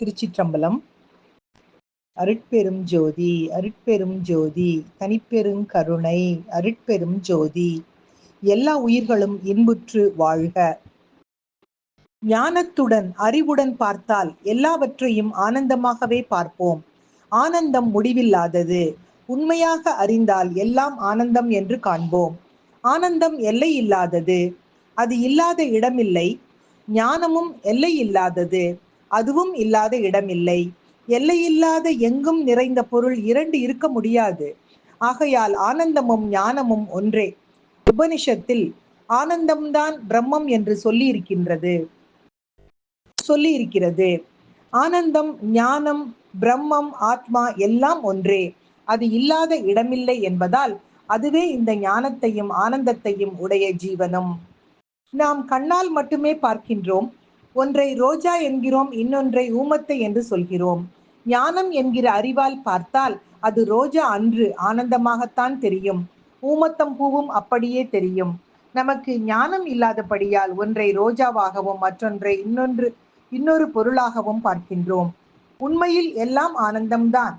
திருச்சிற்றம்பலம். அருட்பெரும் ஜோதி அருட்பெரும் ஜோதி தனிப்பெரும் கருணை அருட்பெரும் ஜோதி எல்லா உயிர்களும் இன்புற்று வாழ்க. ஞானத்துடன் அறிவுடன் பார்த்தால் எல்லாவற்றையும் ஆனந்தமாகவே பார்ப்போம். ஆனந்தம் முடிவில்லாதது உண்மையாக அறிந்தால் எல்லாம் ஆனந்தம் என்று காண்போம். ஆனந்தம் எல்லை இல்லாதது அது இல்லாத இடமில்லை ஞானமும் எல்லை இல்லாதது அதுவும் இல்லாத இடமில்லை. எல்லையில்லாத எங்கும் நிறைந்த பொருள் இரண்டு இருக்க முடியாது. ஆகையால் ஆனந்தமும் ஞானமும் ஒன்றே. உபனிஷத்தில் ஆனந்தம்தான் பிரம்மம் என்று சொல்லி இருக்கின்றது சொல்லி இருக்கிறது ஆனந்தம் ஞானம் பிரம்மம் ஆத்மா எல்லாம் ஒன்றே. அது இல்லாத இடமில்லை என்பதால் அதுவே இந்த ஞானத்தையும் ஆனந்தத்தையும் உடைய ஜீவனம். நாம் கண்ணால் மட்டுமே பார்க்கின்றோம். ஒன்றை ரோஜா என்கிறோம் இன்னொன்றை ஊமத்தை என்று சொல்கிறோம். ஞானம் என்கிற அறிவால் பார்த்தால் அது ரோஜா அன்று ஆனந்தமாகத்தான் தெரியும். ஊமத்தம் பூவும் அப்படியே தெரியும். நமக்கு ஞானம் இல்லாதபடியால் ஒன்றை ரோஜாவாகவும் மற்றொன்றை இன்னொன்று இன்னொரு பொருளாகவும் பார்க்கின்றோம். உண்மையில் எல்லாம் ஆனந்தம்தான்.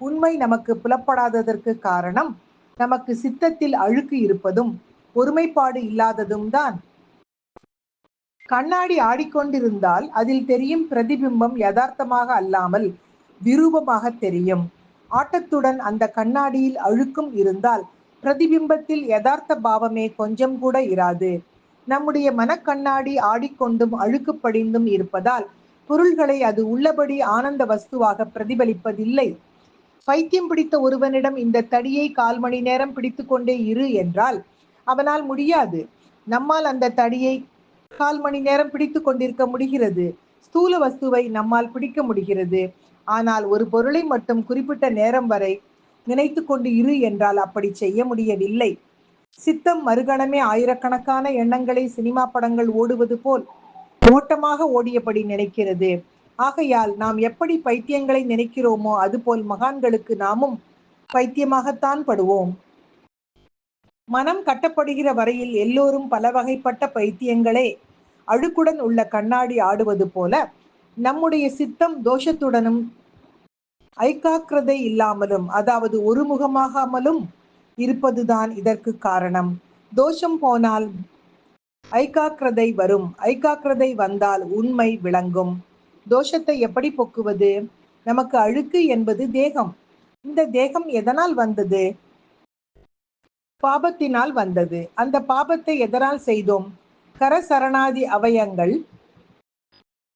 உண்மை நமக்கு புலப்படாததற்கு காரணம் நமக்கு சித்தத்தில் அழுக்கு இருப்பதும் ஒருமைப்பாடு இல்லாததும் தான் கண்ணாடி ஆடிக்கொண்டிருந்தால் அதில் தெரியும் பிரதிபிம்பம் யதார்த்தமாக அல்லாமல் விரூபமாக தெரியும். ஆட்டத்துடன் அந்த கண்ணாடியில் அழுக்கும் இருந்தால் பிரதிபிம்பத்தில் யதார்த்த பாவமே கொஞ்சம் கூட இராது. நம்முடைய மனக்கண்ணாடி ஆடிக்கொண்டும் அழுக்கு படிந்தும் இருப்பதால் பொருள்களை அது உள்ளபடி ஆனந்த வஸ்துவாக பிரதிபலிப்பதில்லை. பைத்தியம் பிடித்த ஒருவனிடம் இந்த தடியை கால் மணி நேரம் பிடித்து கொண்டே இரு என்றால் அவனால் முடியாது. நம்மால் அந்த தடியை கால் மணி நேரம் பிடித்து கொண்டிருக்க முடிகிறது. ஸ்தூல வஸ்துவை நம்மால் பிடிக்க முடிகிறது. ஆனால் ஒரு பொருளை மட்டும் குறிப்பிட்ட நேரம் வரை நினைத்து கொண்டு இரு என்றால் அப்படி செய்ய முடியவில்லை. சித்தம் மறுகணமே ஆயிரக்கணக்கான எண்ணங்களை சினிமா படங்கள் ஓடுவது போல் ஓட்டமாக ஓடியபடி நினைக்கிறது. ஆகையால் நாம் எப்படி பைத்தியங்களை நினைக்கிறோமோ அதுபோல் மகான்களுக்கு நாமும் பைத்தியமாகத்தான் படுவோம். மனம் கட்டப்படுகிற வரையில் எல்லோரும் பல வகைப்பட்ட பைத்தியங்களே. அழுக்குடன் உள்ள கண்ணாடி ஆடுவது போல நம்முடைய சித்தம் தோஷத்துடனும் ஐக்காக்கிரதை இல்லாமலும் அதாவது ஒருமுகமாகாமலும் இருப்பதுதான் இதற்கு காரணம். தோஷம் போனால் ஐக்காக்கிரதை வரும். ஐக்காக்கிரதை வந்தால் உண்மை விளங்கும். தோஷத்தை எப்படி போக்குவது? நமக்கு அழுக்கு என்பது தேகம். இந்த தேகம் எதனால் வந்தது? பாபத்தினால் வந்தது. அந்த பாபத்தை எதனால் செய்தோம்? கர சரணாதி அவயங்கள்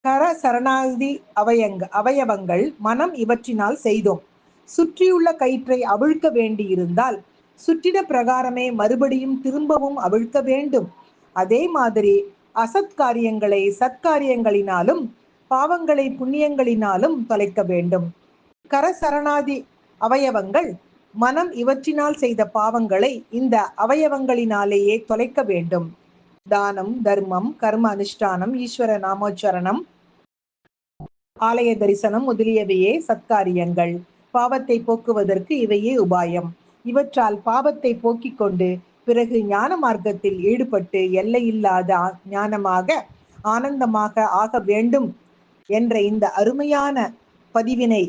கர சரணாதி அவயங்க அவயவங்கள் மனம் இவற்றினால் செய்தோம். சுற்றியுள்ள கயிற்றை அவிழ்க்க வேண்டியிருந்தால் சுற்றிட பிரகாரமே மறுபடியும் திரும்பவும் அவிழ்க்க வேண்டும். அதே மாதிரி அசத்காரியங்களை சத்காரியங்களினாலும் பாவங்களை புண்ணியங்களினாலும் தொலைக்க வேண்டும். கரசரணாதி அவயவங்கள் மனம் இவற்றினால் செய்த பாவங்களை இந்த அவயவங்களினாலேயே தொலைக்க வேண்டும். தானம் தர்மம் கர்ம அனுஷ்டானம் ஈஸ்வர நாமோச்சரணம் ஆலய தரிசனம் முதலியவையே சத்காரியங்கள். பாவத்தை போக்குவதற்கு இவையே உபாயம். இவற்றால் பாவத்தை போக்கிக் கொண்டு பிறகு ஞான மார்க்கத்தில் ஈடுபட்டு எல்லையில்லாத ஞானமாக ஆனந்தமாக ஆக வேண்டும் என்ற இந்த அருமையான பதிவினை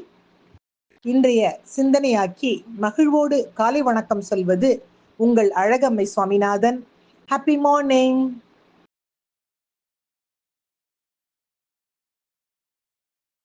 இன்றைய சிந்தனையாக்கி மகிழ்வோடு காலை வணக்கம் சொல்வது உங்கள் அழகம்மை சுவாமிநாதன். Happy morning